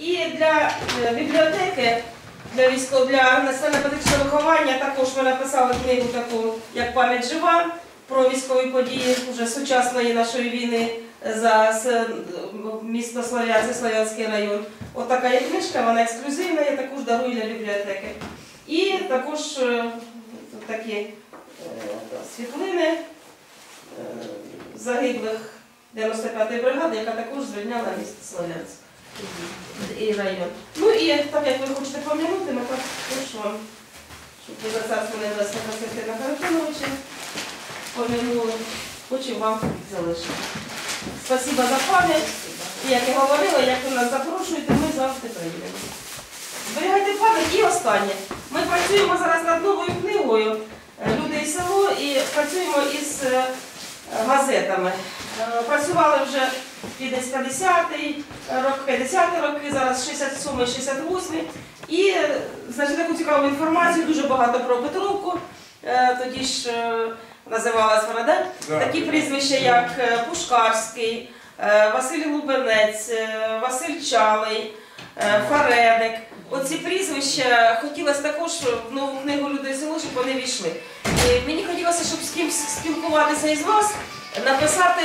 І для е, бібліотеки, для військового, для національно-патріотичного виховання також ми написали книгу таку, як пам'ять жива про військові події вже сучасної нашої війни за с- місто Слов'янськ, Слов'янський район. От така є книжка, вона ексклюзивна, я також дарую для бібліотеки. І також е, такі е, світлини е, загиблих 95-ї бригади, яка також звільняла місто Слов'янськ і район. Ну і так як ви хочете пом'янути, ми так прошу вам, щоб ви за царство небесне Константина Харитоновича пом'янули, хочу вам залишити. Спасибо за пам'ять. Як я говорила, як ви нас запрошуєте, ми завжди приїдемо. Зберігайте пам'ять і останнє. Ми працюємо зараз над новою книгою е, Люди і село і працюємо із е, газетами. Е, Працювали вже десь 50-й рок, 50-й роки, зараз 67-й, 68-й. І е, значить, таку цікаву інформацію, дуже багато про Петровку. Е, Тоді ж е, називалась вона, да? такі прізвища, як Пушкарський, Василь Лубенець, Василь Чалий, Фареник. Оці прізвища хотілося також в нову книгу Люди село, щоб вони війшли. І мені хотілося, щоб з кимось спілкуватися із вас, написати,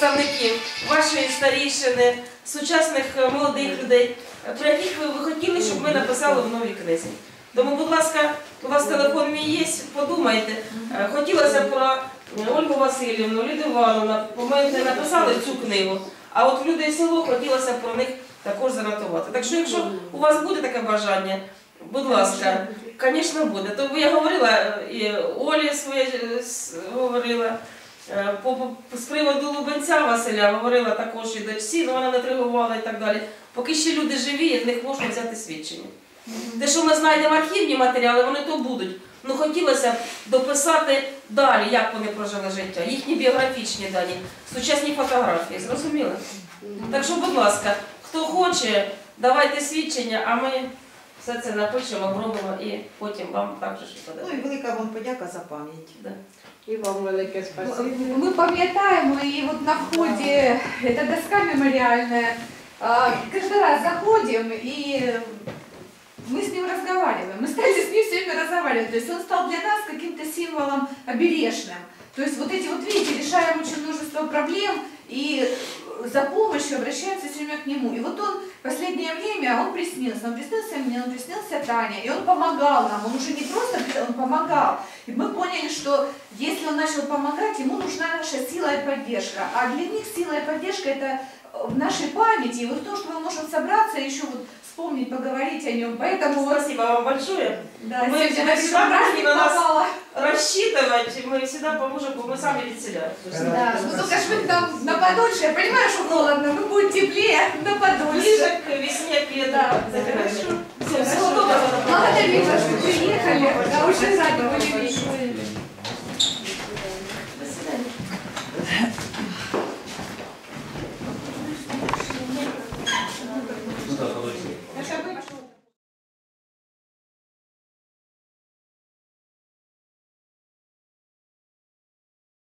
представників вашої старішини, сучасних е, молодих людей, про яких ви, ви хотіли, щоб ми написали в новій книзі. Тому, будь ласка, у вас телефон мій є, подумайте. Е, Хотілося про Ольгу Васильівну, Ліду Івановну, бо ми не написали цю книгу. А от люди і село хотілося про них також занотувати. Так що, якщо у вас буде таке бажання, будь ласка, звісно, буде. То я говорила, е, і Олі своє говорила. Е, з приводу Лубенця Василя говорила також і дочці, але вона не тригувала і так далі. Поки ще люди живі, в них можна взяти свідчення. Те, що ми знайдемо архівні матеріали, вони то будуть. Ну хотілося б дописати далі, як вони прожили життя, їхні біографічні дані, сучасні фотографії, зрозуміли? Так що, будь ласка, хто хоче, давайте свідчення, а ми все це напишемо, обробимо і потім вам також і Ну подамо. і велика вам подяка за пам'ять. Да. І вам велике спасибо. Мы пам'ятаем, и вот на входе, эта доска мемориальная, а, каждый раз заходим, и мы с ним разговариваем. Мы стали с ним все время разговаривать. То есть он стал для нас каким-то символом обережным. То есть вот эти вот, видите, решаем очень множество проблем, и за помощью обращаемся все время к нему. И вот он в последнее время, он приснился, он приснился мне, он приснился Тане, и он помогал нам, он уже не просто приснился, он помогал. И мы поняли, что если он начал помогать, ему нужна наша сила и поддержка. А для них сила и поддержка это в нашей памяти, и вот то, что мы можем собраться еще вот вспомнить, поговорить о нем. Поэтому вот, Спасибо вам большое. да, Мы на всегда праздник на нас- попала. Рассчитывать мы всегда поможем, мы сами ведь себя. Да, ну только ж вы там на Подольше, я понимаю, что холодно, но будет теплее на Подольше. Ближе к весне, к лету. Да, хорошо. Всем всего доброго. Благодарю вас, что приехали. Да, очень рада были